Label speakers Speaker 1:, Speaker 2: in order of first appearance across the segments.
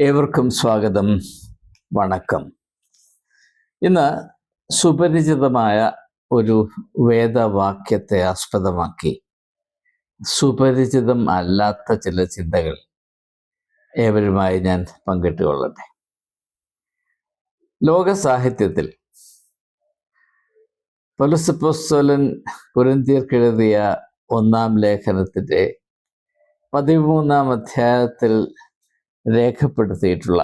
Speaker 1: ഏവർക്കും സ്വാഗതം. വണക്കം. ഇന്ന് സുപരിചിതമായ ഒരു വേദവാക്യത്തെ ആസ്പദമാക്കി. സുപരിചിതം അല്ലാത്ത ചില ചിന്തകൾ ഏവരുമായി ഞാൻ പങ്കിട്ടുകൊള്ളട്ടെ. ലോക സാഹിത്യത്തിൽ പലുസപ്പോസ്തോലൻ കുരന്തിയർക്കെഴുതിയ ഒന്നാം ലേഖനത്തിന്റെ പതിമൂന്നാം അധ്യായത്തിൽ രേഖപ്പെടുത്തിയിട്ടുള്ള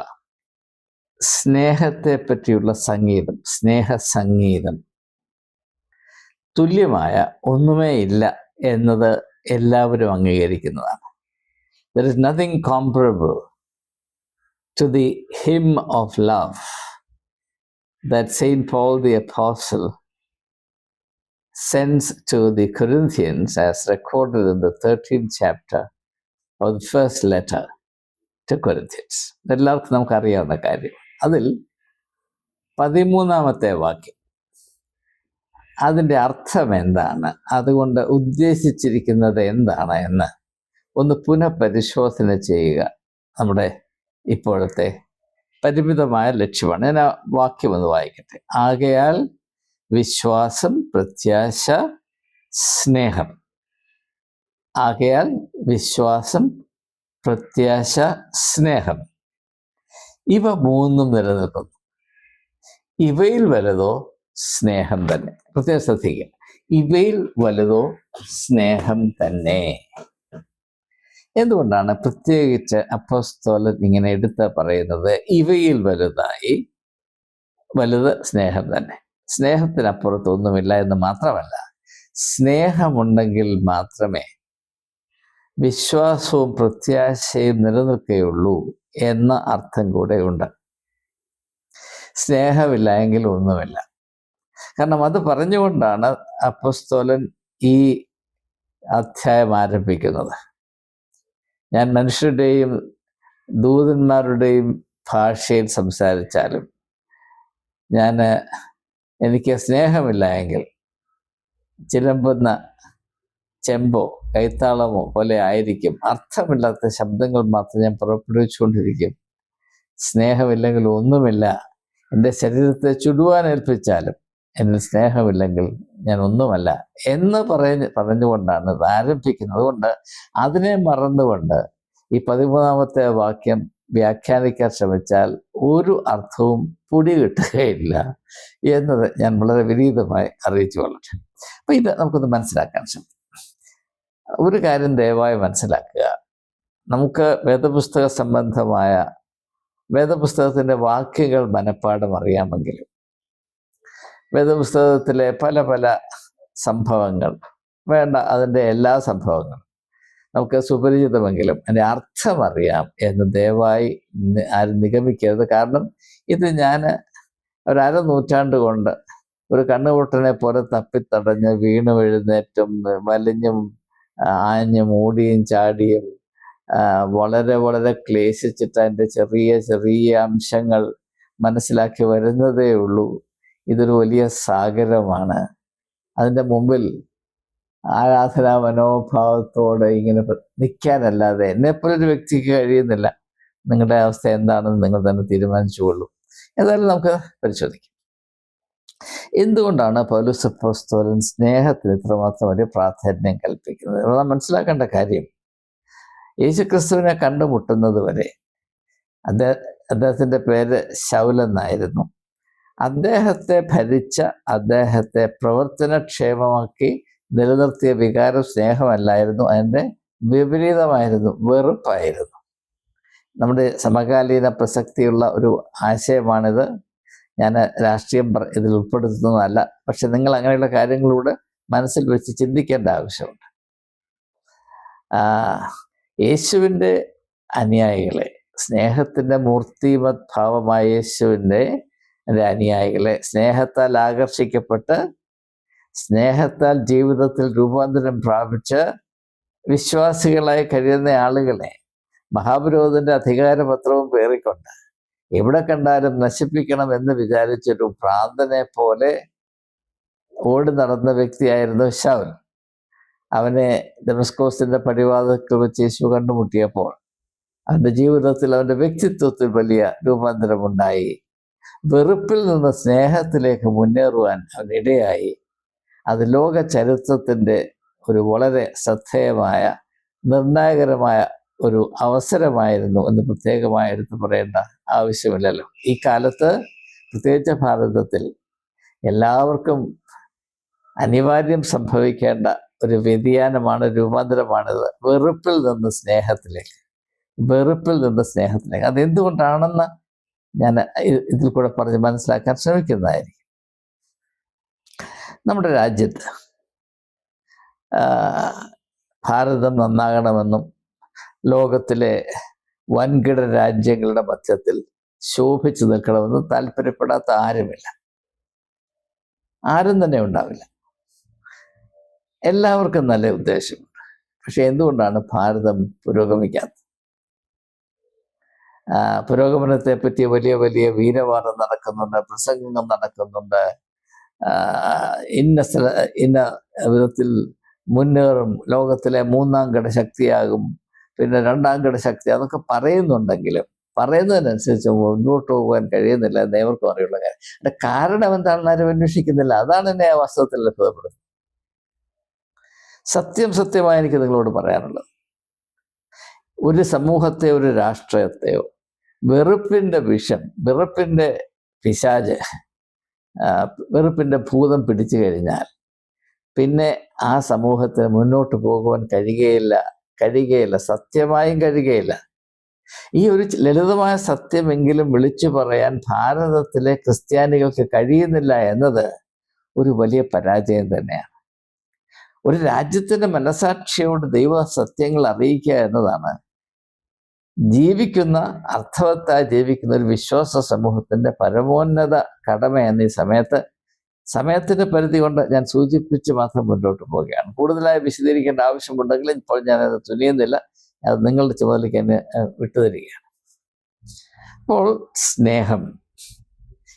Speaker 1: സ്നേഹത്തെ പറ്റിയുള്ള സംഗീതം സ്നേഹ സംഗീതം തുല്യമായ ഒന്നുമേ ഇല്ല എന്നത് എല്ലാവരും അംഗീകരിക്കുന്നതാണ് there is nothing comparable to the hymn of love that Saint Paul the Apostle sends to the Corinthians as recorded in the 13th chapter of the first letter Corinthians. എല്ലാവർക്കും നമുക്കറിയാവുന്ന കാര്യം. അതിൽ പതിമൂന്നാമത്തെ വാക്യം. അതിന്റെ അർത്ഥം എന്താണ്? അതുകൊണ്ട് ഉദ്ദേശിച്ചിരിക്കുന്നത് എന്താണ് എന്ന് ഒന്ന് പുനഃപരിശോധന ചെയ്യുക. നമ്മുടെ ഇപ്പോഴത്തെ പരിമിതമായ ലക്ഷ്യമാണ്. ഞാൻ ആ വാക്യം ഒന്ന് വായിക്കട്ടെ. ആകയാൽ വിശ്വാസം പ്രത്യാശ സ്നേഹം. ആകയാൽ വിശ്വാസം പ്രത്യാശ സ്നേഹം. ഇവ മൂന്നും നിലനിൽക്കുന്നു. ഇവയിൽ വലുതോ സ്നേഹം തന്നെ. പ്രത്യേകം ശ്രദ്ധിക്കുക. ഇവയിൽ വലുതോ സ്നേഹം തന്നെ. എന്തുകൊണ്ടാണ് പ്രത്യേകിച്ച് അപ്പോസ്തോലൻ ഇങ്ങനെ എടുത്ത് പറയുന്നത്? ഇവയിൽ വലുതായി വലുത് സ്നേഹം തന്നെ. സ്നേഹത്തിനപ്പുറത്തൊന്നുമില്ല എന്ന് മാത്രമല്ല സ്നേഹമുണ്ടെങ്കിൽ മാത്രമേ വിശ്വാസവും പ്രത്യാശയും നിലനിൽക്കുകയുള്ളൂ എന്ന അർത്ഥം കൂടെ ഉണ്ട് സ്നേഹമില്ല എങ്കിൽ ഒന്നുമില്ല. കാരണം അത് പറഞ്ഞുകൊണ്ടാണ് അപ്പസ്തോലൻ ഈ അധ്യായം ആരംഭിക്കുന്നത്. ഞാൻ മനുഷ്യരുടെയും ദൂതന്മാരുടെയും ഭാഷയിൽ സംസാരിച്ചാലും ഞാൻ എനിക്ക് സ്നേഹമില്ല എങ്കിൽ ചിലമ്പുന്ന ചെമ്പോ കൈത്താളമോ പോലെ ആയിരിക്കും. അർത്ഥമില്ലാത്ത ശബ്ദങ്ങൾ മാത്രം ഞാൻ പുറപ്പെടുവിച്ചുകൊണ്ടിരിക്കും. സ്നേഹമില്ലെങ്കിൽ ഒന്നുമില്ല. എന്റെ ശരീരത്തെ ചുടുവാൻ ഏൽപ്പിച്ചാലും എന്നിൽ സ്നേഹമില്ലെങ്കിൽ ഞാൻ ഒന്നുമല്ല എന്ന് പറഞ്ഞ് പറഞ്ഞുകൊണ്ടാണ് ഇത് ആരംഭിക്കുന്നത്. അതുകൊണ്ട് അതിനെ മറന്നുകൊണ്ട് ഈ പതിമൂന്നാമത്തെ വാക്യം വ്യാഖ്യാനിക്കാൻ ശ്രമിച്ചാൽ ഒരു അർത്ഥവും പൊടി കിട്ടുകയില്ല എന്നത് ഞാൻ വളരെ വിനീതമായി അറിയിച്ചു കൊള്ളട്ടെ. അപ്പൊ ഇത് നമുക്കൊന്ന് മനസ്സിലാക്കാൻ ശ്രമിക്കും. ഒരു കാര്യം ദയവായി മനസ്സിലാക്കുക. നമുക്ക് വേദപുസ്തക സംബന്ധമായ വേദപുസ്തകത്തിന്റെ വാക്യങ്ങൾ മനഃപ്പാടം അറിയാമെങ്കിലും വേദപുസ്തകത്തിലെ പല പല സംഭവങ്ങൾ വേണ്ട അതിന്റെ എല്ലാ സംഭവങ്ങളും നമുക്ക് സുപരിചിതമെങ്കിലും അതിന്റെ അർത്ഥം അറിയാം എന്ന് ദയവായി ആരും നിഗമിക്കരുത്. കാരണം ഇത് ഞാൻ ഒരു അര നൂറ്റാണ്ട് കൊണ്ട് ഒരു കണ്ണുപൊട്ടനെ പോലെ തപ്പിത്തടഞ്ഞ് വീണ് എഴുന്നേറ്റും വലിഞ്ഞും ആഞ്ഞും ഓടിയും ചാടിയും വളരെ വളരെ ക്ലേശിച്ചിട്ട് അതിന്റെ ചെറിയ ചെറിയ അംശങ്ങൾ മനസ്സിലാക്കി വരുന്നതേ ഉള്ളൂ. ഇതൊരു വലിയ സാഗരമാണ്. അതിന്റെ മുമ്പിൽ ആരാധനാ മനോഭാവത്തോടെ ഇങ്ങനെ നിൽക്കാനല്ലാതെ എന്നെപ്പോലൊരു വ്യക്തിക്ക് കഴിയുന്നില്ല. നിങ്ങളുടെ അവസ്ഥ എന്താണെന്ന് നിങ്ങൾ തന്നെ തീരുമാനിച്ചുകൊള്ളൂ ഏതായാലും നമുക്ക് പരിശോധിക്കാം. എന്തുകൊണ്ടാണ് പൗലോസ് അപ്പോസ്തോലൻ സ്നേഹത്തിന് ഇത്രമാത്രം ഒരു പ്രാധാന്യം കൽപ്പിക്കുന്നത്? നാം മനസ്സിലാക്കേണ്ട കാര്യം? യേശുക്രിസ്തുവിനെ കണ്ടുമുട്ടുന്നത് വരെ അദ്ദേഹ അദ്ദേഹത്തിന്റെ പേര് ശൗലെന്നായിരുന്നു അദ്ദേഹത്തെ ഭരിച്ച അദ്ദേഹത്തെ പ്രവർത്തനക്ഷേമമാക്കി നിലനിർത്തിയ വികാരം സ്നേഹമല്ലായിരുന്നു അതിന്റെ വിപരീതമായിരുന്നു വെറുപ്പായിരുന്നു. നമ്മുടെ സമകാലീന പ്രസക്തിയുള്ള ഒരു ആശയമാണിത്. ഞാൻ രാഷ്ട്രീയം ഇതിൽ ഉൾപ്പെടുത്തുന്നതല്ല. പക്ഷെ നിങ്ങൾ അങ്ങനെയുള്ള കാര്യങ്ങളോട് മനസ്സിൽ വെച്ച് ചിന്തിക്കേണ്ട ആവശ്യമുണ്ട്. യേശുവിന്റെ അനുയായികളെ സ്നേഹത്തിന്റെ മൂർത്തിമത് ഭാവമായ യേശുവിന്റെ അനുയായികളെ സ്നേഹത്താൽ ആകർഷിക്കപ്പെട്ട് സ്നേഹത്താൽ ജീവിതത്തിൽ രൂപാന്തരം പ്രാപിച്ച് വിശ്വാസികളായി കഴിയുന്ന ആളുകളെ മഹാപുരോഹിതന്റെ അധികാരപത്രവും പേറിക്കൊണ്ട് എവിടെ കണ്ടാലും നശിപ്പിക്കണം എന്ന് വിചാരിച്ചൊരു ഭ്രാന്തനെ പോലെ ഓടി നടന്ന വ്യക്തിയായിരുന്നു ഷൗൽ അവനെ ഡെമസ്കോസിന്റെ പടിവാദത്തിൽ വെച്ച് യേശു കണ്ടുമുട്ടിയപ്പോൾ അവന്റെ ജീവിതത്തിൽ അവന്റെ വ്യക്തിത്വത്തിൽ വലിയ രൂപാന്തരമുണ്ടായി വെറുപ്പിൽ നിന്ന് സ്നേഹത്തിലേക്ക് മുന്നേറുവാൻ അവനിടയായി അത് ലോക ചരിത്രത്തിന്റെ ഒരു വളരെ ശ്രദ്ധേയമായ നിർണായകരമായ ഒരു അവസരമായിരുന്നു എന്ന് പ്രത്യേകമായി എടുത്തു പറയേണ്ട ആവശ്യമില്ലല്ലോ. ഈ കാലത്ത് പ്രത്യേകിച്ച് ഭാരതത്തിൽ എല്ലാവർക്കും അനിവാര്യം സംഭവിക്കേണ്ട ഒരു വ്യതിയാനമാണ് രൂപാന്തരമാണിത്. വെറുപ്പിൽ നിന്ന് സ്നേഹത്തിലേക്ക്. വെറുപ്പിൽ നിന്ന് സ്നേഹത്തിലേക്ക്. അതെന്തുകൊണ്ടാണെന്ന് ഞാൻ ഇതിൽ കൂടെ പറഞ്ഞ് മനസ്സിലാക്കാൻ ശ്രമിക്കുന്നതായിരിക്കും. നമ്മുടെ രാജ്യത്ത് ഭാരതം നന്നാകണമെന്നും ലോകത്തിലെ വൻകിട രാജ്യങ്ങളുടെ മധ്യത്തിൽ ശോഭിച്ചു നിൽക്കണമെന്ന് താല്പര്യപ്പെടാത്ത ആരുമില്ല. ആരും തന്നെ ഉണ്ടാവില്ല. എല്ലാവർക്കും നല്ല ഉദ്ദേശമുണ്ട്. പക്ഷെ എന്തുകൊണ്ടാണ് ഭാരതം പുരോഗമിക്കാത്തത്? പുരോഗമനത്തെ പറ്റി വലിയ വലിയ വീരവാദം നടക്കുന്നുണ്ട് പ്രസംഗങ്ങൾ നടക്കുന്നുണ്ട്. ഇന്ന സ്ഥല ഇന്ന വിധത്തിൽ മുന്നേറും. ലോകത്തിലെ മൂന്നാം ഘട ശക്തിയാകും. പിന്നെ രണ്ടാം ഘട ശക്തി അതൊക്കെ പറയുന്നുണ്ടെങ്കിലും പറയുന്നതിനനുസരിച്ച് മുന്നോട്ട് പോകാൻ കഴിയുന്നില്ല എന്ന് അറിയുള്ള. കാര്യം അതിന്റെ കാരണം എന്താണെന്ന് ആരും അന്വേഷിക്കുന്നില്ല. അതാണ് എന്നെ ആ വാസ്തവത്തിൽ ലഭ്യതപ്പെടുന്നത്. സത്യം സത്യമായി എനിക്ക് നിങ്ങളോട് പറയാനുള്ളത്. ഒരു സമൂഹത്തെ ഒരു രാഷ്ട്രീയത്തെയോ വെറുപ്പിന്റെ വിഷം വെറുപ്പിന്റെ പിശാജ് വെറുപ്പിന്റെ ഭൂതം പിടിച്ചു കഴിഞ്ഞാൽ പിന്നെ ആ സമൂഹത്തിന് മുന്നോട്ട് പോകുവാൻ കഴിയുകയില്ല കഴിയുകയില്ല സത്യമായും കഴിയുകയില്ല. ഈ ഒരു ലളിതമായ സത്യമെങ്കിലും വിളിച്ചു പറയാൻ ഭാരതത്തിലെ ക്രിസ്ത്യാനികൾക്ക് കഴിയുന്നില്ല എന്നത് ഒരു വലിയ പരാജയം തന്നെയാണ്. ഒരു രാജ്യത്തിന്റെ മനസാക്ഷിയോട് ദൈവ സത്യങ്ങൾ അറിയിക്കുക എന്നതാണ്. ജീവിക്കുന്ന അർത്ഥവത്തായി ജീവിക്കുന്ന ഒരു വിശ്വാസ സമൂഹത്തിന്റെ പരമോന്നത കടമയെന്ന ഈ സമയത്ത് സമയത്തിന്റെ പരിധി കൊണ്ട് ഞാൻ സൂചിപ്പിച്ച് മാത്രം മുന്നോട്ട് പോവുകയാണ്. കൂടുതലായി വിശദീകരിക്കേണ്ട ആവശ്യമുണ്ടെങ്കിൽ ഇപ്പോൾ ഞാൻ അത് തുനിയുന്നില്ല. അത് നിങ്ങളുടെ ചുമതലയ്ക്ക് എന്നെ വിട്ടുതരികയാണ്. അപ്പോൾ സ്നേഹം.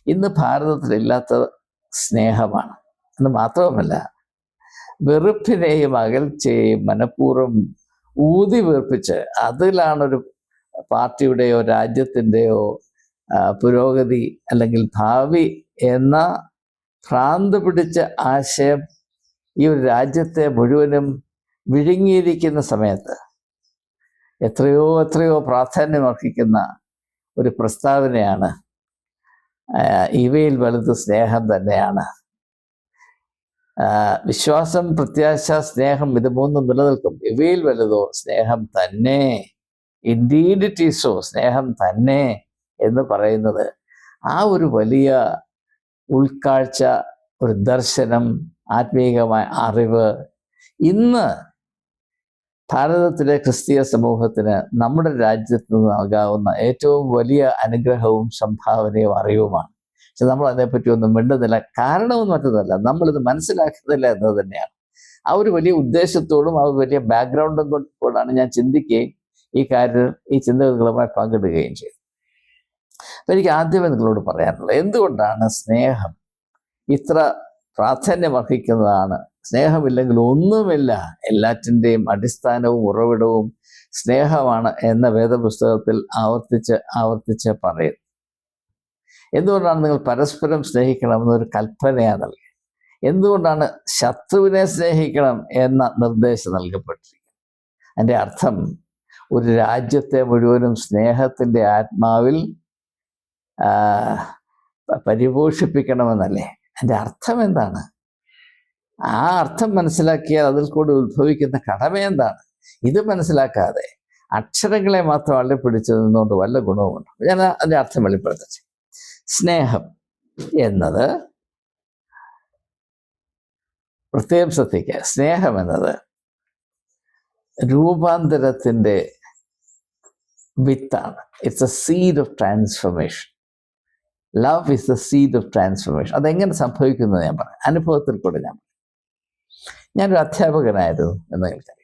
Speaker 1: ഇന്ന് ഭാരതത്തിലില്ലാത്ത സ്നേഹമാണ്. എന്ന് മാത്രവുമല്ല വെറുപ്പിനെയും അകൽച്ചയെയും മനഃപൂർവം ഊതി വീർപ്പിച്ച് അതിലാണൊരു പാർട്ടിയുടെയോ രാജ്യത്തിന്റെയോ പുരോഗതി അല്ലെങ്കിൽ ഭാവി എന്ന ഭ്രാന്ത് പിടിച്ച ആശയം ഈ ഒരു രാജ്യത്തെ മുഴുവനും വിഴുങ്ങിയിരിക്കുന്ന സമയത്ത് എത്രയോ എത്രയോ പ്രാധാന്യം അർഹിക്കുന്ന ഒരു പ്രസ്താവനയാണ് ഇവയിൽ വലുത് സ്നേഹം തന്നെയാണ്. വിശ്വാസം പ്രത്യാശ സ്നേഹം ഇത് മൂന്നും നിലനിൽക്കും. ഇവയിൽ വലുതോ സ്നേഹം തന്നെ. ഇൻഡീഡ് ഇറ്റ് ഈസോ സ്നേഹം തന്നെ എന്ന് പറയുന്നത് ആ ഒരു വലിയ ഉൾക്കാഴ്ച ഒരു ദർശനം ആത്മീയമായ അറിവ്. ഇന്ന് ഭാരതത്തിലെ ക്രിസ്തീയ സമൂഹത്തിന് നമ്മുടെ രാജ്യത്ത് നിന്ന് നൽകാവുന്ന ഏറ്റവും വലിയ അനുഗ്രഹവും സംഭാവനയും അറിവുമാണ്. പക്ഷെ നമ്മൾ അതിനെപ്പറ്റി ഒന്നും മിണ്ടുന്നില്ല. കാരണവും മറ്റൊന്നല്ല നമ്മളിത് മനസ്സിലാക്കുന്നില്ല എന്നത് തന്നെയാണ്. ആ ഒരു വലിയ ഉദ്ദേശത്തോടും ആ ഒരു വലിയ ബാക്ക്ഗ്രൗണ്ടും കൊണ്ടാണ് ഞാൻ ചിന്തിക്കുകയും ഈ കാര്യം ഈ ചിന്തകളുമായി പങ്കിടുകയും ചെയ്തത്. അപ്പൊ എനിക്ക് ആദ്യമേ നിങ്ങളോട് പറയാനുള്ളത് എന്തുകൊണ്ടാണ് സ്നേഹം ഇത്ര പ്രാധാന്യം അർഹിക്കുന്നതാണ്? സ്നേഹമില്ലെങ്കിൽ ഒന്നുമില്ല. എല്ലാറ്റിന്റെയും അടിസ്ഥാനവും ഉറവിടവും സ്നേഹമാണ് എന്ന വേദപുസ്തകത്തിൽ ആവർത്തിച്ച് ആവർത്തിച്ച് പറയുന്നു എന്തുകൊണ്ടാണ് നിങ്ങൾ പരസ്പരം സ്നേഹിക്കണമെന്നൊരു കൽപ്പനയാണ് നൽകി എന്തുകൊണ്ടാണ് ശത്രുവിനെ സ്നേഹിക്കണം എന്ന നിർദ്ദേശം നൽകപ്പെട്ടിരിക്കുന്നത്? അതിന്റെ അർത്ഥം ഒരു രാജ്യത്തെ മുഴുവനും സ്നേഹത്തിന്റെ ആത്മാവിൽ പരിപോഷിപ്പിക്കണമെന്നല്ലേ? അതിന്റെ അർത്ഥം എന്താണ്? ആ അർത്ഥം മനസ്സിലാക്കിയാൽ അതിൽ കൂടി ഉത്ഭവിക്കുന്ന കടമ എന്താണ്? ഇത് മനസ്സിലാക്കാതെ അക്ഷരങ്ങളെ മാത്രം അള്ളി പിടിച്ചു നിന്നുകൊണ്ട് വല്ല ഗുണവുമുണ്ട് ഞാൻ അതിന്റെ അർത്ഥം വെളിപ്പെടുത്തട്ടെ സ്നേഹം എന്നത് പ്രത്യേകം ശ്രദ്ധിക്കുക. സ്നേഹം എന്നത് രൂപാന്തരത്തിന്റെ വിത്താണ്. It's a seed of transformation love is the seed of transformation അതെങ്ങനെ സംഭവിക്കുന്നത് ഞാൻ പറയാം. അനുഭവത്തിൽ കൂടെ ഞാൻ പറയാം. ഞാനൊരു അധ്യാപകനായിരുന്നു എന്ന് എനിക്കറിയാം.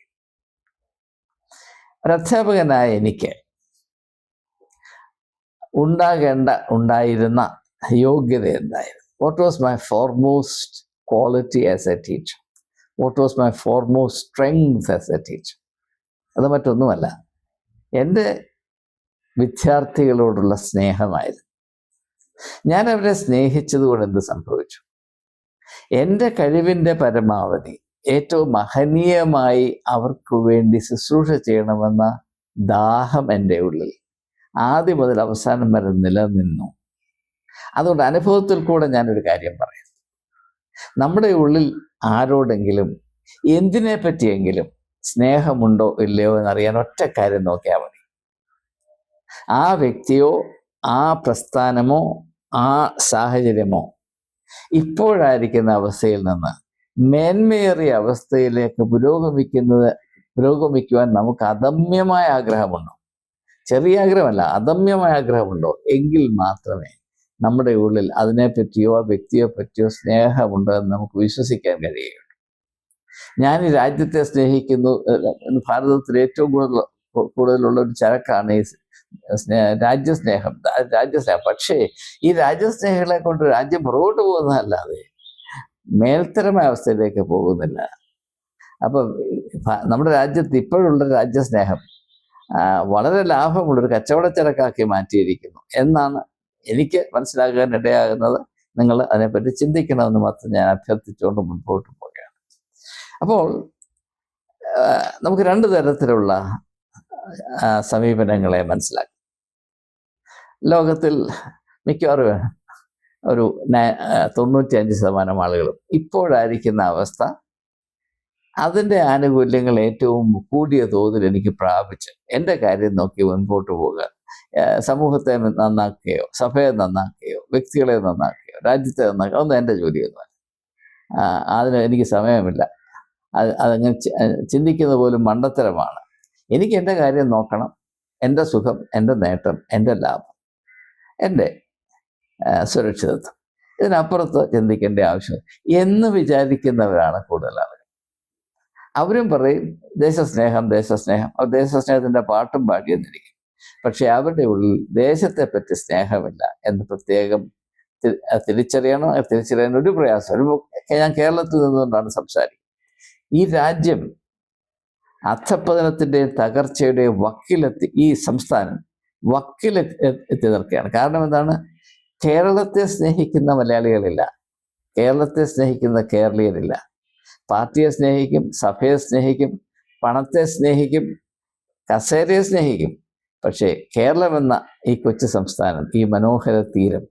Speaker 1: ഒരു അധ്യാപകനായ എനിക്ക് ഉണ്ടാകേണ്ട ഉണ്ടായിരുന്ന യോഗ്യത എന്തായിരുന്നു? What was my foremost quality as a teacher what was my foremost strength as a teacher അത് മറ്റൊന്നുമല്ല. എന്റെ വിദ്യാർത്ഥികളോടുള്ള സ്നേഹമായിരുന്നു. ഞാൻ അവരെ സ്നേഹിച്ചതുകൊണ്ട് എന്ത് സംഭവിച്ചു? എന്റെ കഴിവിന്റെ പരമാവധി ഏറ്റവും മഹനീയമായി അവർക്ക് വേണ്ടി ശുശ്രൂഷ ചെയ്യണമെന്ന ദാഹം എന്റെ ഉള്ളിൽ ആദ്യം മുതൽ അവസാനം വരെ നിലനിന്നു. അതുകൊണ്ട് അനുഭവത്തിൽ കൂടെ ഞാനൊരു കാര്യം പറയാം. നമ്മുടെ ഉള്ളിൽ ആരോടെങ്കിലും എന്തിനെ പറ്റിയെങ്കിലും സ്നേഹമുണ്ടോ ഇല്ലയോ എന്നറിയാൻ ഒറ്റ കാര്യം നോക്കിയാൽ മതി. ആ വ്യക്തിയോ ആ പ്രസ്ഥാനമോ ആ സാഹചര്യമോ ഇപ്പോഴായിരിക്കുന്ന അവസ്ഥയിൽ നിന്ന് മേന്മയേറിയ അവസ്ഥയിലേക്ക് പുരോഗമിക്കുന്നത് പുരോഗമിക്കുവാൻ നമുക്ക് അദമ്യമായ ആഗ്രഹമുണ്ടോ? ചെറിയ ആഗ്രഹമല്ല അദമ്യമായ ആഗ്രഹമുണ്ടോ? എങ്കിൽ മാത്രമേ നമ്മുടെ ഉള്ളിൽ അതിനെപ്പറ്റിയോ ആ വ്യക്തിയെ പറ്റിയോ സ്നേഹമുണ്ടോ എന്ന് നമുക്ക് വിശ്വസിക്കാൻ കഴിയുകയുള്ളൂ. ഞാൻ ഈ രാജ്യത്തെ സ്നേഹിക്കുന്നു ഭാരതത്തിൽ ഏറ്റവും കൂടുതൽ കൂടുതലുള്ള ഒരു ചരക്കാണ് ഈ രാജ്യസ്നേഹം രാജ്യസ്നേഹം. പക്ഷേ ഈ രാജ്യസ്നേഹികളെ കൊണ്ട് രാജ്യം പുറകോട്ട് പോകുന്നതല്ലാതെ മേൽത്തരമായ അവസ്ഥയിലേക്ക് പോകുന്നില്ല. അപ്പം നമ്മുടെ രാജ്യത്ത് ഇപ്പോഴുള്ള രാജ്യസ്നേഹം വളരെ ലാഭമുള്ളൊരു കച്ചവടച്ചരക്കാക്കി മാറ്റിയിരിക്കുന്നു എന്നാണ് എനിക്ക് മനസ്സിലാക്കാൻ ഇടയാകുന്നത്. നിങ്ങൾ അതിനെപ്പറ്റി ചിന്തിക്കണമെന്ന് മാത്രം ഞാൻ അഭ്യർത്ഥിച്ചുകൊണ്ട് മുൻപോട്ട് പോവുകയാണ്. അപ്പോൾ നമുക്ക് രണ്ട് തരത്തിലുള്ള സമീപനങ്ങളെ മനസ്സിലാക്കി. ലോകത്തിൽ മിക്കവാറും ഒരു തൊണ്ണൂറ്റിയഞ്ച് ശതമാനം ആളുകളും ഇപ്പോഴായിരിക്കുന്ന അവസ്ഥ അതിന്റെ ആനുകൂല്യങ്ങൾ ഏറ്റവും കൂടിയ തോതിൽ എനിക്ക് പ്രാപിച്ച് എന്റെ കാര്യം നോക്കി മുൻപോട്ട് പോകുക സമൂഹത്തെ നന്നാക്കുകയോ സഭയെ നന്നാക്കുകയോ വ്യക്തികളെ നന്നാക്കുകയോ രാജ്യത്തെ നന്നാക്കുക ഒന്നും എന്റെ ജോലിയൊന്നുമല്ല അതിന് എനിക്ക് സമയമില്ല. അത് അതങ്ങനെ ചിന്തിക്കുന്ന പോലും മണ്ടത്തരമാണ്. എനിക്ക് എന്റെ കാര്യം നോക്കണം എന്റെ സുഖം എന്റെ നേട്ടം എന്റെ ലാഭം എന്റെ സുരക്ഷിതത്വം. ഇതിനപ്പുറത്ത് ചിന്തിക്കേണ്ട ആവശ്യം എന്ന് വിചാരിക്കുന്നവരാണ് കൂടുതൽ അവരും പറയും ദേശസ്നേഹം ദേശസ്നേഹം. അവർ ദേശസ്നേഹത്തിന്റെ പാട്ടും പാടിയെന്നിരിക്കും. പക്ഷേ അവരുടെ ഉള്ളിൽ ദേശത്തെ പറ്റി സ്നേഹമില്ല എന്ന് പ്രത്യേകം തിരിച്ചറിയണം തിരിച്ചറിയാൻ ഒരു പ്രയാസം ഒരു ഞാൻ കേരളത്തിൽ നിന്നുകൊണ്ടാണ് സംസാരിക്കുന്നത്. ഈ രാജ്യം അധപ്പതനത്തിന്റെയും തകർച്ചയുടെയും വക്കിലെത്തി ഈ സംസ്ഥാനം വക്കിൽ എത്തി നിൽക്കുകയാണ് കാരണം എന്താണ്? കേരളത്തെ സ്നേഹിക്കുന്ന മലയാളികളില്ല. കേരളത്തെ സ്നേഹിക്കുന്ന കേരളീയരില്ല. പാർട്ടിയെ സ്നേഹിക്കും സഭയെ സ്നേഹിക്കും പണത്തെ സ്നേഹിക്കും കസേരയെ സ്നേഹിക്കും. പക്ഷേ കേരളമെന്ന ഈ കൊച്ചു സംസ്ഥാനം ഈ മനോഹര തീരം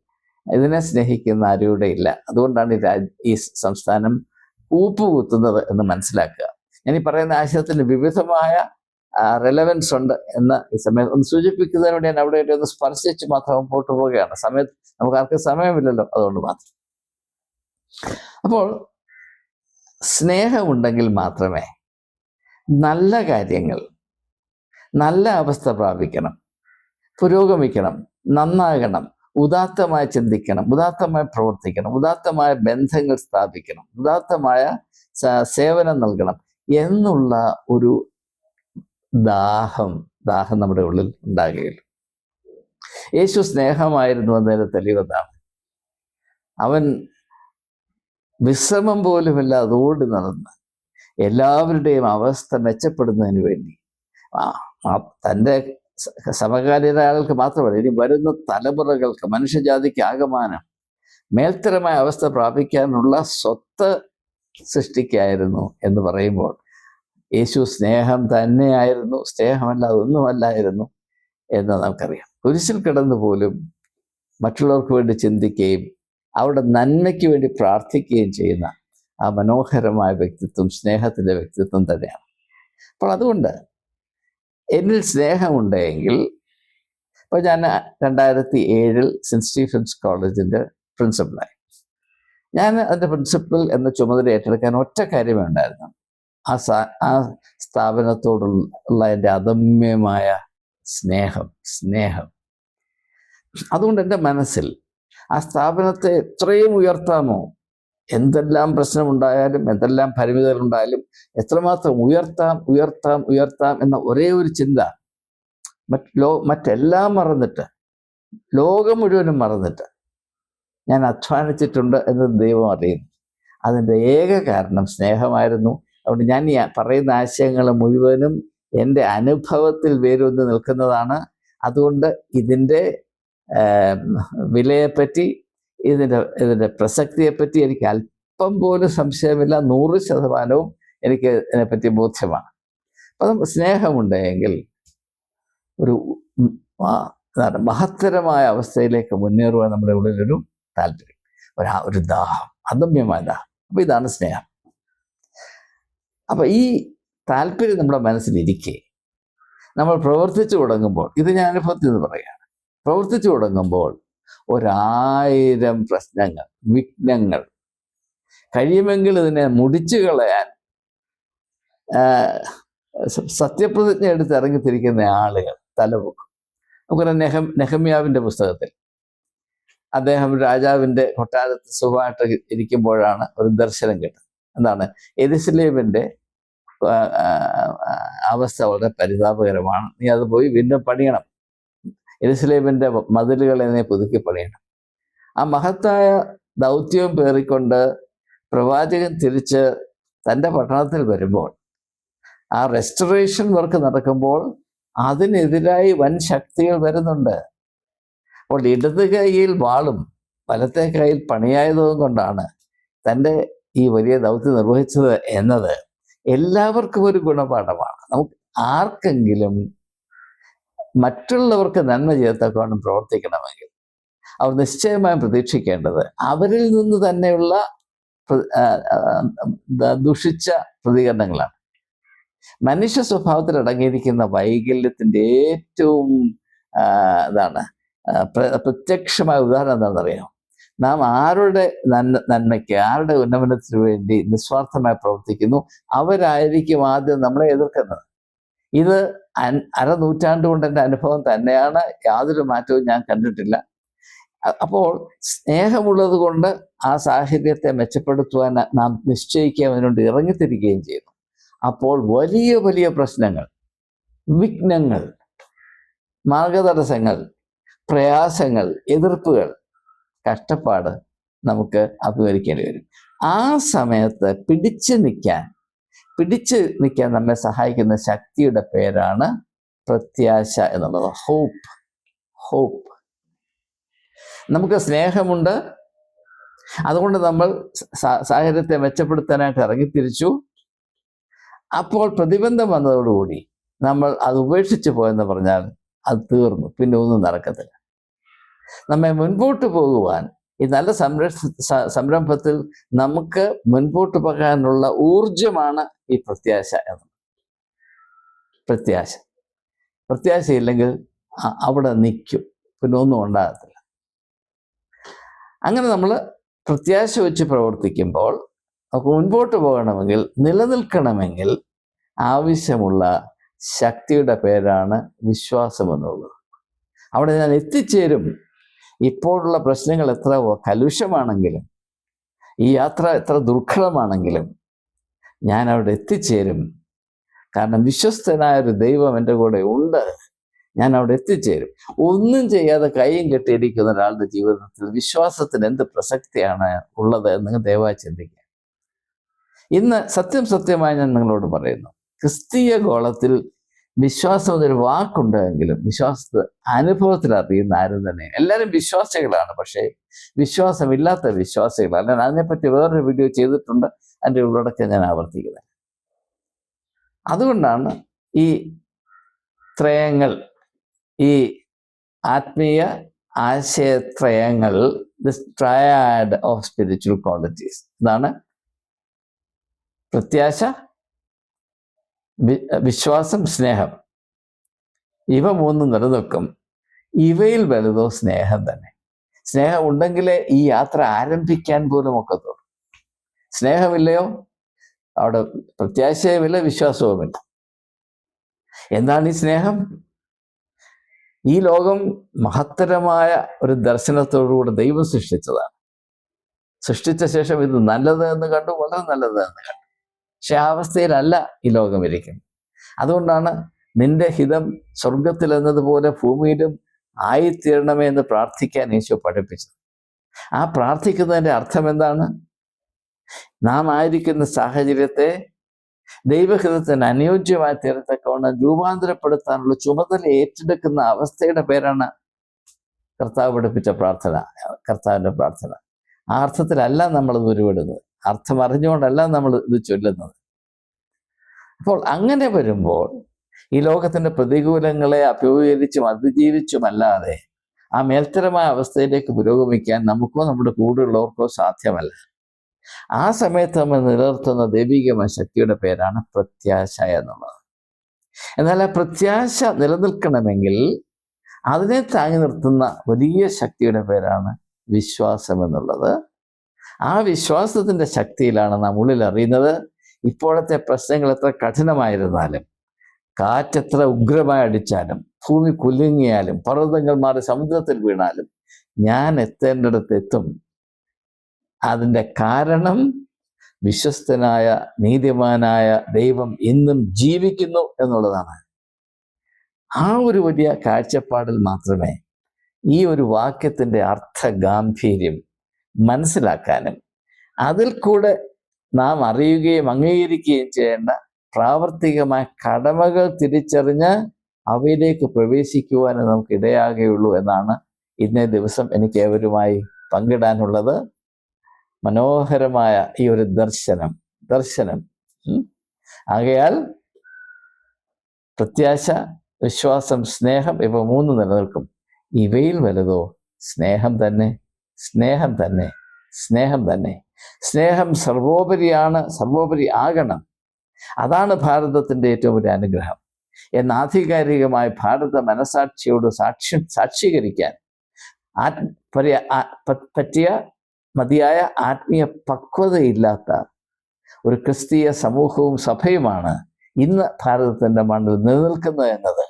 Speaker 1: ഇതിനെ സ്നേഹിക്കുന്ന ആരും ഇല്ല. അതുകൊണ്ടാണ് ഈ രാജ് ഈ സംസ്ഥാനം കൂപ്പുകുത്തുന്നത് എന്ന് മനസ്സിലാക്കുക. ഈ പറയുന്ന ആശയത്തിന് വിവിധമായ റെലവൻസ് ഉണ്ട് എന്ന് ഈ സമയത്ത് ഒന്ന് സൂചിപ്പിക്കുന്നതിന് വേണ്ടി ഞാൻ അവിടെ ഒന്ന് സ്പർശിച്ച് മാത്രം മുമ്പോട്ട് പോവുകയാണ്. സമയത്ത് നമുക്ക് ആർക്കും സമയമില്ലല്ലോ അതുകൊണ്ട് മാത്രം. അപ്പോൾ സ്നേഹമുണ്ടെങ്കിൽ മാത്രമേ നല്ല കാര്യങ്ങൾ നല്ല അവസ്ഥ പ്രാപിക്കണം പുരോഗമിക്കണം നന്നാകണം ഉദാത്തമായി ചിന്തിക്കണം ഉദാത്തമായി പ്രവർത്തിക്കണം ഉദാത്തമായ ബന്ധങ്ങൾ സ്ഥാപിക്കണം ഉദാത്തമായ സേവനം നൽകണം. എന്നുള്ള ഒരു ദാഹം ദാഹം നമ്മുടെ ഉള്ളിൽ ഉണ്ടാകുകയില്ല. യേശു സ്നേഹമായിരുന്നു എന്നതിന് തെളിവതാണ്. അവൻ വിശ്രമം പോലുമില്ലാതെ ഓടി നടന്ന് എല്ലാവരുടെയും അവസ്ഥ മെച്ചപ്പെടുന്നതിന് വേണ്ടി തന്റെ ആളുകൾക്ക് മാത്രമല്ല ഇനി വരുന്ന തലമുറകൾക്ക് മനുഷ്യജാതിക്ക് ആകമാനം മേൽത്തരമായ അവസ്ഥ പ്രാപിക്കാനുള്ള സ്വത്ത് സൃഷ്ടിക്കായിരുന്നു എന്ന് പറയുമ്പോൾ യേശു സ്നേഹം തന്നെയായിരുന്നു സ്നേഹമല്ല അതൊന്നുമല്ലായിരുന്നു എന്ന് നമുക്കറിയാം. കുരിശിൽ കിടന്നു പോലും മറ്റുള്ളവർക്ക് വേണ്ടി ചിന്തിക്കുകയും അവരുടെ നന്മയ്ക്ക് വേണ്ടി പ്രാർത്ഥിക്കുകയും ചെയ്യുന്ന ആ മനോഹരമായ വ്യക്തിത്വം സ്നേഹത്തിന്റെ വ്യക്തിത്വം തന്നെയാണ്. അപ്പോൾ അതുകൊണ്ട് എന്നിൽ സ്നേഹമുണ്ടെങ്കിൽ ഇപ്പോൾ ഞാൻ രണ്ടായിരത്തി ഏഴിൽ സെന്റ് സ്റ്റീഫൻസ് കോളേജിന്റെ പ്രിൻസിപ്പളായി. ഞാൻ അതിന്റെ പ്രിൻസിപ്പൽ എന്ന ചുമതല ഏറ്റെടുക്കാൻ ഒറ്റ കാര്യമേ ഉണ്ടായിരുന്നു ആ സാ ആ സ്ഥാപനത്തോടുള്ള എന്റെ അദമ്യമായ സ്നേഹം സ്നേഹം. അതുകൊണ്ട് എന്റെ മനസ്സിൽ ആ സ്ഥാപനത്തെ എത്രയും ഉയർത്താമോ എന്തെല്ലാം പ്രശ്നമുണ്ടായാലും എന്തെല്ലാം പരിമിതികളുണ്ടായാലും എത്രമാത്രം ഉയർത്താം ഉയർത്താം ഉയർത്താം എന്ന ഒരേ ഒരു ചിന്ത മറ്റ് ലോ മറ്റെല്ലാം മറന്നിട്ട് ലോകം മുഴുവനും മറന്നിട്ട് ഞാൻ അധ്വാനിച്ചിട്ടുണ്ട് എന്ന് ദൈവം അറിയുന്നു. അതിന്റെ ഏക കാരണം സ്നേഹമായിരുന്നു. അതുകൊണ്ട് ഞാൻ ഈ പറയുന്ന ആശയങ്ങൾ മുഴുവനും എന്റെ അനുഭവത്തിൽ വേരൂന്നി നിൽക്കുന്നതാണ്. അതുകൊണ്ട് ഇതിന്റെ വിലയെപ്പറ്റി ഇതിന്റെ ഇതിന്റെ പ്രസക്തിയെപ്പറ്റി എനിക്ക് അല്പം പോലും സംശയമില്ല. നൂറ് ശതമാനവും എനിക്ക് ഇതിനെപ്പറ്റി ബോധ്യമാണ്. അപ്പം സ്നേഹമുണ്ടെങ്കിൽ ഒരു മഹത്തരമായ അവസ്ഥയിലേക്ക് മുന്നേറുവാൻ നമ്മുടെ ഉള്ളിലൊരു താല്പര്യം. ഒരു ഒരു ദാഹം. അദമ്യമായ ദാഹം. അപ്പോൾ ഇതാണ് സ്നേഹം. അപ്പോൾ ഈ താല്പര്യം നമ്മുടെ മനസ്സിലിരിക്കെ. നമ്മൾ പ്രവർത്തിച്ചു തുടങ്ങുമ്പോൾ ഇത് ഞാൻ അനുഭവത്തിൽ നിന്ന് പറയുകയാണ്. പ്രവർത്തിച്ചു തുടങ്ങുമ്പോൾ ഒരായിരം പ്രശ്നങ്ങൾ വിഘ്നങ്ങൾ കഴിയുമെങ്കിൽ ഇതിനെ മുടിച്ചു കളയാൻ സത്യപ്രതിജ്ഞ എടുത്ത് ഇറങ്ങിത്തിരിക്കുന്ന ആളുകൾ തലപൊക്കും. നമുക്കറിയാം നെഹം നെഹമ്യാവിന്റെ പുസ്തകത്തിൽ അദ്ദേഹം രാജാവിന്റെ കൊട്ടാരത്ത് സുഖമായിട്ട് ഇരിക്കുമ്പോഴാണ് ഒരു ദർശനം കിട്ടുന്നത്. എന്താണ്? ആ, അവസ്ഥ വളരെ പരിതാപകരമാണ്. നീ അത് പോയി വീണ്ടും പണിയണം. എരിശിലേമിന്റെ മതിലുകളെ നീ പുതുക്കി പണിയണം. ആ മഹത്തായ ദൗത്യവും പേറിക്കൊണ്ട് പ്രവാചകൻ തിരിച്ച് തന്റെ പട്ടണത്തിൽ വരുമ്പോൾ ആ റെസ്റ്റോറേഷൻ വർക്ക് നടക്കുമ്പോൾ അതിനെതിരായി വൻ ശക്തികൾ വരുന്നുണ്ട്. അപ്പോൾ ഇടത് കൈയിൽ വാളും വലത്തെ കൈയിൽ പണിയായതും കൊണ്ടാണ് തന്റെ ഈ വലിയ ദൗത്യം നിർവഹിച്ചത് എന്നത്. എല്ലാവർക്കും ഒരു ഗുണപാഠമാണ്. നമുക്ക് ആർക്കെങ്കിലും മറ്റുള്ളവർക്ക് നന്മ ചെയ്യത്തക്കവണ്ണം പ്രവർത്തിക്കണമെങ്കിൽ അവർ നിശ്ചയമായും പ്രതീക്ഷിക്കേണ്ടത് അവരിൽ നിന്ന് തന്നെയുള്ള ദുഷിച്ച പ്രതികരണങ്ങളാണ്. മനുഷ്യ സ്വഭാവത്തിൽ അടങ്ങിയിരിക്കുന്ന വൈകല്യത്തിന്റെ ഏറ്റവും ഇതാണ്. പ്രത്യക്ഷമായ ഉദാഹരണം എന്താണെന്നറിയാം നാം ആരുടെ നന്മ നന്മയ്ക്ക് ആരുടെ ഉന്നമനത്തിന് വേണ്ടി നിസ്വാർത്ഥമായി പ്രവർത്തിക്കുന്നു? അവരായിരിക്കും ആദ്യം നമ്മളെ എതിർക്കുന്നത്. ഇത് അര അരനൂറ്റാണ്ട് കൊണ്ട് എന്റെ അനുഭവം തന്നെയാണ്. യാതൊരു മാറ്റവും ഞാൻ കണ്ടിട്ടില്ല. അപ്പോൾ സ്നേഹമുള്ളത് കൊണ്ട് ആ സാഹചര്യത്തെ മെച്ചപ്പെടുത്തുവാൻ നാം നിശ്ചയിക്കുകയും അതിനോട് ഇറങ്ങിത്തിരിക്കുകയും ചെയ്യുന്നു. അപ്പോൾ വലിയ വലിയ പ്രശ്നങ്ങൾ വിഘ്നങ്ങൾ മാർഗതടസ്സങ്ങൾ പ്രയാസങ്ങൾ എതിർപ്പുകൾ കഷ്ടപ്പാട് നമുക്ക് അഭിമുഖീകരിക്കേണ്ടി വരും. ആ സമയത്ത് പിടിച്ചു നിൽക്കാൻ പിടിച്ചു നിൽക്കാൻ നമ്മെ സഹായിക്കുന്ന ശക്തിയുടെ പേരാണ് പ്രത്യാശ എന്നുള്ളത്. ഹോപ്പ് ഹോപ്പ് നമുക്ക് സ്നേഹമുണ്ട്. അതുകൊണ്ട് നമ്മൾ സാഹചര്യത്തെ മെച്ചപ്പെടുത്താനായിട്ട് ഇറങ്ങിത്തിരിച്ചു. അപ്പോൾ പ്രതിബന്ധം വന്നതോടുകൂടി നമ്മൾ അത് ഉപേക്ഷിച്ച് പോയെന്ന് പറഞ്ഞാൽ അത് തീർന്നു. പിന്നെ ഒന്നും നടക്കത്തില്ല. നമ്മെ മുൻപോട്ട് പോകുവാൻ ഈ നല്ല സംരക്ഷ സംരംഭത്തിൽ നമുക്ക് മുൻപോട്ട് പോകാനുള്ള ഊർജമാണ് ഈ പ്രത്യാശ എന്ന്. പ്രത്യാശ. പ്രത്യാശയില്ലെങ്കിൽ അവിടെ നിൽക്കും. പിന്നെ ഒന്നും ഉണ്ടാകത്തില്ല. അങ്ങനെ നമ്മൾ പ്രത്യാശ വെച്ച് പ്രവർത്തിക്കുമ്പോൾ നമുക്ക് മുൻപോട്ട് പോകണമെങ്കിൽ നിലനിൽക്കണമെങ്കിൽ ആവശ്യമുള്ള ശക്തിയുടെ പേരാണ് വിശ്വാസം എന്നുള്ളത് അവിടെ ഞാൻ എത്തിച്ചേരും. ഇപ്പോഴുള്ള പ്രശ്നങ്ങൾ എത്ര കലുഷമാണെങ്കിലും ഈ യാത്ര എത്ര ദുർഘടമാണെങ്കിലും ഞാൻ അവിടെ എത്തിച്ചേരും. കാരണം വിശ്വസ്തനായ ഒരു ദൈവം എന്റെ കൂടെ ഉണ്ട്. ഞാൻ അവിടെ എത്തിച്ചേരും. ഒന്നും ചെയ്യാതെ കൈയും കെട്ടിയിരിക്കുന്ന ഒരാളുടെ ജീവിതത്തിൽ വിശ്വാസത്തിന് എന്ത് പ്രസക്തിയാണ് ഉള്ളത് എന്ന് ദയവായി ചിന്തിക്കുക. ഇന്ന് സത്യം സത്യമായി ഞാൻ നിങ്ങളോട് പറയുന്നു. ക്രിസ്തീയ ഗോളത്തിൽ വിശ്വാസം എന്നൊരു വാക്കുണ്ടെങ്കിലും വിശ്വാസത്തെ അനുഭവത്തിൽ അറിയുന്ന ആരും തന്നെ എല്ലാവരും വിശ്വാസികളാണ്. പക്ഷേ വിശ്വാസമില്ലാത്ത വിശ്വാസികളാണ്. ഞാൻ അതിനെപ്പറ്റി വേറൊരു വീഡിയോ ചെയ്തിട്ടുണ്ട്. അതിന്റെ ഉള്ളടക്കം ഞാൻ ആവർത്തിക്കുന്നത് അതുകൊണ്ടാണ് ഈ ത്രയങ്ങൾ ഈ ആത്മീയ ആശയത്രയങ്ങൾ this triad of spiritual qualities ഇതാണ് പ്രത്യാശ വിശ്വാസം സ്നേഹം. ഇവ മൂന്നും നിലനിൽക്കും. ഇവയിൽ വലുതോ സ്നേഹം തന്നെ. സ്നേഹം ഉണ്ടെങ്കിലേ ഈ യാത്ര ആരംഭിക്കാൻ പോലും ഒക്കത്തുള്ളൂ സ്നേഹമില്ലയോ? അവിടെ പ്രത്യാശയുമില്ല വിശ്വാസവുമില്ല. എന്താണ് ഈ സ്നേഹം? ഈ ലോകം മഹത്തരമായ ഒരു ദർശനത്തോടുകൂടി ദൈവം സൃഷ്ടിച്ചതാണ്. സൃഷ്ടിച്ച ശേഷം ഇത് നല്ലത് എന്ന് കണ്ടു വളരെ നല്ലത് എന്ന് കണ്ടു. പക്ഷെ ആ അവസ്ഥയിലല്ല ഈ ലോകം ഇരിക്കുന്നത് അതുകൊണ്ടാണ് നിന്റെ ഹിതം സ്വർഗത്തിൽ എന്നതുപോലെ ഭൂമിയിലും ആയിത്തീരണമേ എന്ന് പ്രാർത്ഥിക്കാൻ യേശു പഠിപ്പിച്ചത്. ആ പ്രാർത്ഥിക്കുന്നതിന്റെ അർത്ഥം എന്താണ് നാം ആയിരിക്കുന്ന സാഹചര്യത്തെ ദൈവഹിതത്തിന് അനുയോജ്യമായി തീരത്തക്കവണ്ണം രൂപാന്തരപ്പെടുത്താനുള്ള ചുമതല ഏറ്റെടുക്കുന്ന അവസ്ഥയുടെ പേരാണ് കർത്താവ് പഠിപ്പിച്ച പ്രാർത്ഥന കർത്താവിന്റെ പ്രാർത്ഥന. ആ അർത്ഥത്തിലല്ല നമ്മൾ ഇത് ഉരുവിടുന്നത് അർത്ഥം അറിഞ്ഞുകൊണ്ടല്ല നമ്മൾ ഇത് ചൊല്ലുന്നത്. അപ്പോൾ അങ്ങനെ വരുമ്പോൾ ഈ ലോകത്തിന്റെ പ്രതികൂലങ്ങളെ അഭിമുഖീകരിച്ചും അതിജീവിച്ചുമല്ലാതെ ആ മേൽത്തരമായ അവസ്ഥയിലേക്ക് പുരോഗമിക്കാൻ നമുക്കോ നമ്മുടെ കൂടെയുള്ളവർക്കോ സാധ്യമല്ല. ആ സമയത്ത് നമ്മൾ നിലനിർത്തുന്ന ദൈവികമായ ശക്തിയുടെ പേരാണ് പ്രത്യാശ എന്നുള്ളത്. എന്നാൽ ആ പ്രത്യാശ നിലനിൽക്കണമെങ്കിൽ അതിനെ താങ്ങി നിർത്തുന്ന വലിയ ശക്തിയുടെ പേരാണ് വിശ്വാസം എന്നുള്ളത്. ആ വിശ്വാസത്തിന്റെ ശക്തിയിലാണ് നാം ഉള്ളിൽ അറിയുന്നത് ഇപ്പോഴത്തെ പ്രശ്നങ്ങൾ എത്ര കഠിനമായിരുന്നാലും കാറ്റെത്ര ഉഗ്രമായി അടിച്ചാലും ഭൂമി കുലുങ്ങിയാലും പർവതങ്ങൾ മാറി സമുദ്രത്തിൽ വീണാലും ഞാൻ എത്തേണ്ടിടത്ത് എത്തും. അതിന്റെ കാരണം വിശ്വസ്തനായ നീതിമാനായ ദൈവം ഇന്നും ജീവിക്കുന്നു എന്നുള്ളതാണ്. ആ ഒരു വലിയ കാഴ്ചപ്പാടിൽ മാത്രമേ ഈ ഒരു വാക്യത്തിന്റെ അർത്ഥഗാംഭീര്യം മനസ്സിലാക്കാനും അതിൽ കൂടെ നാം അറിയുകയും അംഗീകരിക്കുകയും ചെയ്യേണ്ട പ്രാവർത്തികമായ കടമകൾ തിരിച്ചറിഞ്ഞ് അവയിലേക്ക് പ്രവേശിക്കുവാനും നമുക്ക് ഇടയാകുകയുള്ളൂ എന്നാണ് ഇന്നേ ദിവസം എനിക്ക് ഏവരുമായി പങ്കിടാനുള്ളത്. മനോഹരമായ ഈ ഒരു ദർശനം ദർശനം. ആകയാൽ പ്രത്യാശ വിശ്വാസം സ്നേഹം ഇവ മൂന്ന് നിലനിൽക്കും. ഇവയിൽ വലുതോ സ്നേഹം തന്നെ. സ്നേഹം തന്നെ സ്നേഹം തന്നെ. സ്നേഹം സർവോപരിയാണ് സർവോപരി ആകണം. അതാണ് ഭാരതത്തിന്റെ ഏറ്റവും വലിയ അനുഗ്രഹം. എന്ന് ആധികാരികമായ ഭാരത മനസാക്ഷിയോട് സാക്ഷി സാക്ഷീകരിക്കാൻ ആത്മ പറ്റിയ മതിയായ ആത്മീയ പക്വതയില്ലാത്ത ഒരു ക്രിസ്തീയ സമൂഹവും സഭയുമാണ് ഇന്ന് ഭാരതത്തിന്റെ മണ്ണിൽ നിലനിൽക്കുന്നത് എന്നത്.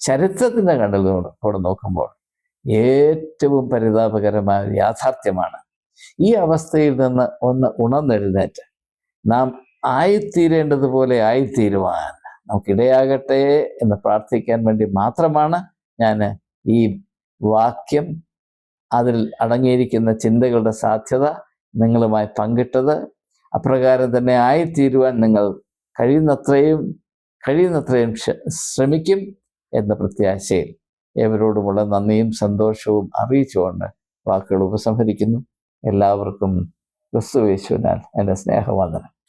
Speaker 1: ചരിത്രത്തിന്റെ കണ്ണിലൂടെ നോക്കുമ്പോൾ ഏറ്റവും പരിതാപകരമായ യാഥാർത്ഥ്യമാണ്. ഈ അവസ്ഥയിൽ നിന്ന് ഒന്ന് ഉണർന്നെഴുന്നേറ്റ്. നാം ആയിത്തീരേണ്ടതുപോലെ ആയിത്തീരുവാൻ നമുക്കിടയാകട്ടെ എന്ന് പ്രാർത്ഥിക്കാൻ വേണ്ടി മാത്രമാണ് ഞാൻ ഈ വാക്യം അതിൽ അടങ്ങിയിരിക്കുന്ന ചിന്തകളുടെ സാധ്യത നിങ്ങളുമായി പങ്കിട്ടത്. അപ്രകാരം തന്നെ ആയിത്തീരുവാൻ നിങ്ങൾ കഴിയുന്നത്രയും കഴിയുന്നത്രയും ശ്രമിക്കും എന്ന പ്രത്യാശയിൽ ഏവരോടുമുള്ള നന്ദിയും സന്തോഷവും അറിയിച്ചുകൊണ്ട് വാക്കുകൾ ഉപസംഹരിക്കുന്നു. എല്ലാവർക്കും ക്രിസ്തുവേശുവിനാൽ എന്റെ സ്നേഹവന്ദനം.